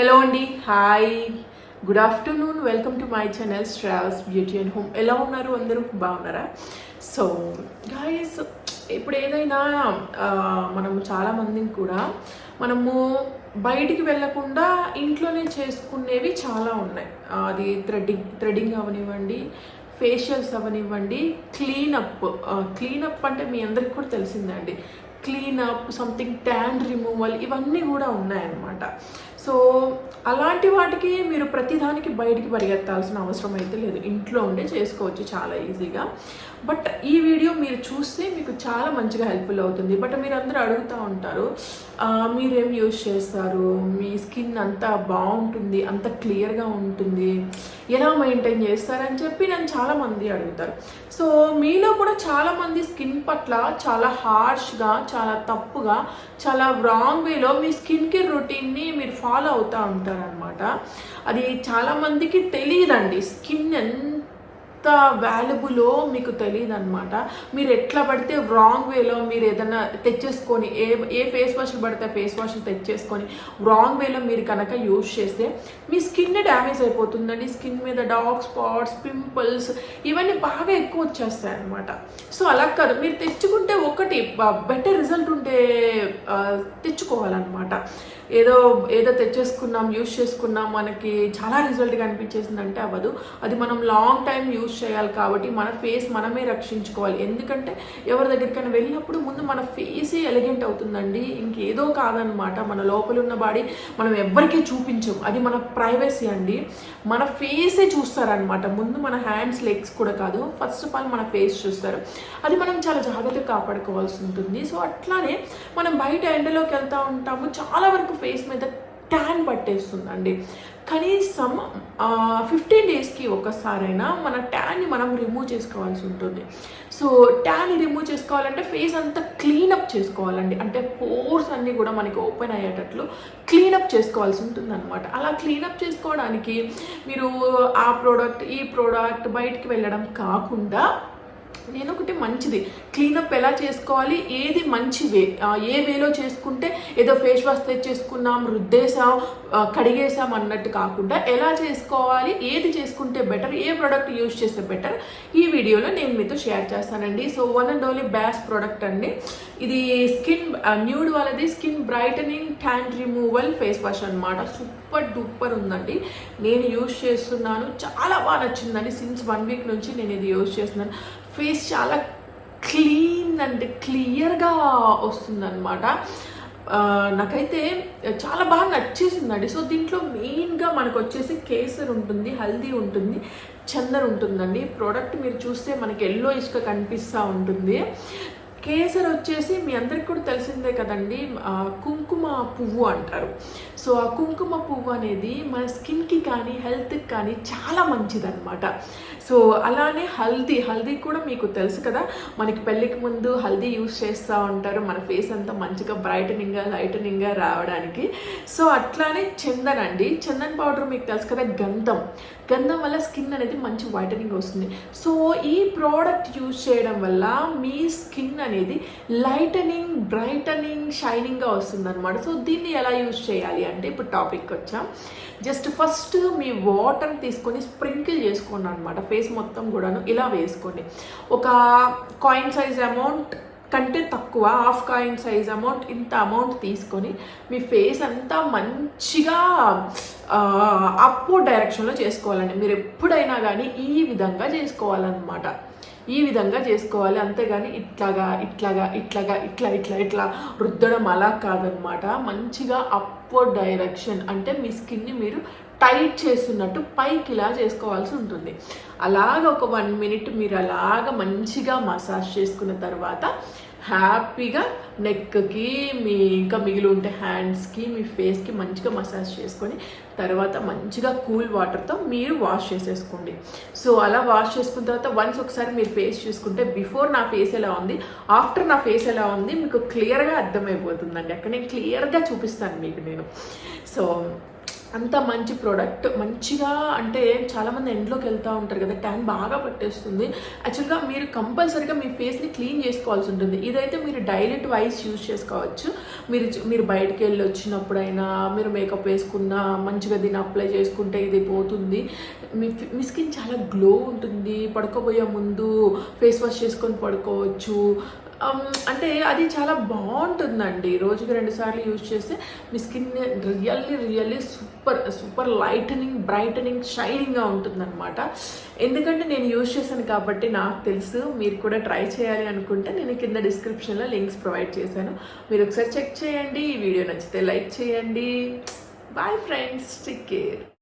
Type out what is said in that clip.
Hello అండి hi good afternoon welcome to my channel travels beauty and home ఎలా ఉన్నారు? అందరూ బాగున్నారా? సో గాయస్ ఇప్పుడు ఏదైనా మనము మనం కూడా మనము బయటికి వెళ్ళకుండా ఇంట్లోనే చేసుకునేవి చాలా ఉన్నాయి. అది థ్రెడ్డింగ్ థ్రెడ్డింగ్ అవనివ్వండి ఫేషియల్స్ అవనివ్వండి క్లీనప్ క్లీనప్ అంటే మీ అందరికి కూడా తెలిసిందండి. క్లీనప్ సంథింగ్ ట్యాన్ రిమూవల్ ఇవన్నీ కూడా ఉన్నాయన్నమాట. సో అలాంటి వాటికి మీరు ప్రతిదానికి బయటికి పరిగెత్తాల్సిన అవసరం అయితే లేదు. ఇంట్లో ఉండే చేసుకోవచ్చు చాలా ఈజీగా. బట్ ఈ వీడియో మీరు చూస్తే మీకు చాలా మంచిగా హెల్ప్ఫుల్ అవుతుంది. బట్ మీరు అందరూ అడుగుతూ ఉంటారు మీరేం యూజ్ చేస్తారు? మీ స్కిన్ అంతా బాగుంటుంది అంత క్లియర్గా ఉంటుంది. ఎలా మెయింటైన్ చేస్తారని చెప్పి నన్ను చాలామంది అడుగుతారు. సో మీలో కూడా చాలామంది స్కిన్ పట్ల చాలా హార్ష్గా చాలా తప్పుగా చాలా రాంగ్ వేలో మీ స్కిన్ కేర్ రొటీన్ని మీరు ఫాలో అవుతూ ఉంటారనమాట అది చాలామందికి తెలియదండి. స్కిన్ ఎంత వాల్యుబులో మీకు తెలియదు అనమాట మీరు ఎట్లా పడితే రాంగ్ వేలో మీరు ఏదైనా తెచ్చేసుకొని ఏ ఏ ఫేస్ వాష్ పడితే ఫేస్ వాష్ తెచ్చేసుకొని రాంగ్ వేలో మీరు కనుక యూజ్ చేస్తే మీ స్కిన్ డ్యామేజ్ అయిపోతుందండి. స్కిన్ మీద డార్క్ స్పాట్స్ పింపుల్స్ ఇవన్నీ బాగా ఎక్కువ వచ్చేస్తాయి అనమాట సో అలా కాదు. మీరు తెచ్చుకుంటే ఒకటి బెటర్ రిజల్ట్ ఉంటే తెచ్చుకోవాలన్నమాట. ఏదో ఏదో తెచ్చేసుకున్నాం యూజ్ చేసుకున్నాం మనకి చాలా రిజల్ట్ కనిపించేసిందంటే అవ్వదు. అది మనం లాంగ్ టైం యూజ్ చేయాలి కాబట్టి మన ఫేస్ మనమే రక్షించుకోవాలి. ఎందుకంటే ఎవరి దగ్గరికైనా వెళ్ళినప్పుడు ముందు మన ఫేసే ఎలిగెంట్ అవుతుందండి. ఇంకేదో కాదనమాట. మన లోపల ఉన్న బాడీ మనం ఎవ్వరికీ చూపించం. అది మన ప్రైవసీ అండి. మన ఫేసే చూస్తారనమాట. ముందు మన హ్యాండ్స్ లెగ్స్ కూడా కాదు. ఫస్ట్ ఆఫ్ ఆల్ మన ఫేస్ చూస్తారు. అది మనం చాలా జాగ్రత్తగా కాపాడుకోవాల్సి ఉంటుంది. సో అట్లానే మనం బయట ఎండలోకి వెళ్తూ ఉంటాము. చాలా వరకు ఫేస్ మీద ట్యాన్ పట్టేస్తుందండి. కనీసం ఫిఫ్టీన్ డేస్కి ఒకసారైనా మన ట్యాన్ని మనం రిమూవ్ చేసుకోవాల్సి ఉంటుంది. సో ట్యాన్ని రిమూవ్ చేసుకోవాలంటే ఫేస్ అంతా క్లీనప్ చేసుకోవాలండి. అంటే పోర్స్ అన్నీ కూడా మనకి ఓపెన్ అయ్యేటట్లు క్లీనప్ చేసుకోవాల్సి ఉంటుంది అనమాట అలా క్లీనప్ చేసుకోవడానికి మీరు ఆ ప్రోడక్ట్ ఈ ప్రోడక్ట్ బయటికి వెళ్ళడం కాకుండా నేను ఒకటి మంచిది. క్లీనప్ ఎలా చేసుకోవాలి? ఏది మంచి వే ఏ వేలో చేసుకుంటే ఏదో ఫేస్ వాష్ తెచ్చేసుకున్నాం రుద్దేసాం కడిగేసాం అన్నట్టు కాకుండా ఎలా చేసుకోవాలి? ఏది చేసుకుంటే బెటర్? ఏ ప్రోడక్ట్ యూజ్ చేస్తే బెటర్? ఈ వీడియోలో నేను మీతో షేర్ చేస్తానండి. So one and only best product అండి. ఇది స్కిన్ న్యూడ్ వాళ్ళది skin brightening tan removal face wash అనమాట సూపర్ డూపర్ ఉందండి. నేను యూజ్ చేస్తున్నాను. చాలా బాగా నచ్చిందండి. సిన్స్ వన్ వీక్ నుంచి నేను ఇది యూజ్ చేస్తున్నాను. ఫేస్ చాలా క్లీన్ అండ్ క్లియర్గా వస్తుందన్నమాట. నాకైతే చాలా బాగా నచ్చేసిందండి. సో దీంట్లో మెయిన్గా మనకు వచ్చేసి కేసర్ ఉంటుంది హల్దీ ఉంటుంది చందన్ ఉంటుందండి. ప్రోడక్ట్ మీరు చూస్తే మనకి ఎల్లో ఇసుక కనిపిస్తూ ఉంటుంది. కేసర్ వచ్చేసి మీ అందరికి కూడా తెలిసిందే కదండి కుంకుమ పువ్వు అంటారు. సో ఆ కుంకుమ పువ్వు అనేది మన స్కిన్కి కానీ హెల్త్కి కానీ చాలా మంచిదన్నమాట. సో అలానే హల్దీ హల్దీ కూడా మీకు తెలుసు కదా మనకి పెళ్ళికి ముందు హల్దీ యూస్ చేస్తూ ఉంటారు మన ఫేస్ అంతా మంచిగా బ్రైటనింగ్గా లైటనింగ్గా రావడానికి. సో అట్లానే చందన్ అండి చందన్ పౌడర్ మీకు తెలుసు కదా గంధం. గంధం వల్ల స్కిన్ అనేది మంచి వైటనింగ్ వస్తుంది. సో ఈ ప్రోడక్ట్ యూస్ చేయడం వల్ల మీ స్కిన్ అనేది లైటనింగ్ బ్రైటనింగ్ షైనింగ్గా వస్తుందన్నమాట. సో దీన్ని ఎలా యూజ్ చేయాలి అంటే ఇప్పుడు టాపిక్ వచ్చాం. జస్ట్ ఫస్ట్ మీ వాటర్ తీసుకొని స్ప్రింకిల్ చేసుకోండి అనమాట ఫేస్ మొత్తం కూడాను ఇలా వేసుకోండి. ఒక కాయిన్ సైజ్ అమౌంట్ కంటే తక్కువ హాఫ్ కాయిన్ సైజ్ అమౌంట్ ఇంత అమౌంట్ తీసుకొని మీ ఫేస్ అంతా మంచిగా అప్పు డైరెక్షన్లో చేసుకోవాలండి. మీరు ఎప్పుడైనా కానీ ఈ విధంగా చేసుకోవాలన్నమాట. ఈ విధంగా చేసుకోవాలి. అంతేగాని ఇట్లాగా ఇట్లాగా ఇట్లాగా ఇట్లా ఇట్లా ఇట్లా రుద్దడం అలా కాదనమాట మంచిగా అప్వర్డ్ డైరెక్షన్ అంటే మీ స్కిన్ని మీరు టైట్ చేస్తున్నట్టు పైకి ఇలా చేసుకోవాల్సి ఉంటుంది. అలాగ ఒక వన్ మినిట్ మీరు అలాగ మంచిగా మసాజ్ చేసుకున్న తర్వాత హ్యాపీగా నెక్కి మీ ఇంకా మిగిలి ఉంటే హ్యాండ్స్కి మీ ఫేస్కి మంచిగా మసాజ్ చేసుకొని తర్వాత మంచిగా కూల్ వాటర్తో మీరు వాష్ చేసేసుకోండి. సో అలా వాష్ చేసుకున్న తర్వాత వన్స్ ఒకసారి మీరు ఫేస్ చూసుకుంటే బిఫోర్ నా ఫేస్ ఎలా ఉంది ఆఫ్టర్ నా ఫేస్ ఎలా ఉంది మీకు క్లియర్గా అర్థమైపోతుందండి. అక్కడ నేను క్లియర్గా చూపిస్తాను మీకు నేను. సో అంత మంచి ప్రోడక్ట్ మంచిగా అంటే చాలామంది ఎండ్లోకి వెళ్తూ ఉంటారు కదా ట్యాన్ బాగా పట్టేస్తుంది. యాక్చువల్గా మీరు కంపల్సరీగా మీ ఫేస్ని క్లీన్ చేసుకోవాల్సి ఉంటుంది. ఇదైతే మీరు డైలెట్ వైజ్ యూజ్ చేసుకోవచ్చు. మీరు మీరు బయటకు వెళ్ళి వచ్చినప్పుడైనా మీరు మేకప్ వేసుకున్నా మంచిగా దీన్ని అప్లై చేసుకుంటే ఇది పోతుంది. మీ మీ స్కిన్ చాలా గ్లో ఉంటుంది. పడుకోబోయే ముందు ఫేస్ వాష్ చేసుకొని పడుకోవచ్చు. Um, అంటే అది చాలా బాగుంటుందండి. రోజుకి రెండు సార్లు యూజ్ చేస్తే మీ skin really really super super lightening brightening షైనింగ్గా ఉంటుందన్నమాట. ఎందుకంటే నేను యూజ్ చేశాను కాబట్టి నాకు తెలుసు. మీరు కూడా ట్రై చేయాలి అనుకుంటే నేను కింద డిస్క్రిప్షన్లో లింక్స్ ప్రొవైడ్ చేశాను. మీరు ఒకసారి చెక్ చేయండి. ఈ వీడియో నచ్చితే లైక్ చేయండి. Bye friends take care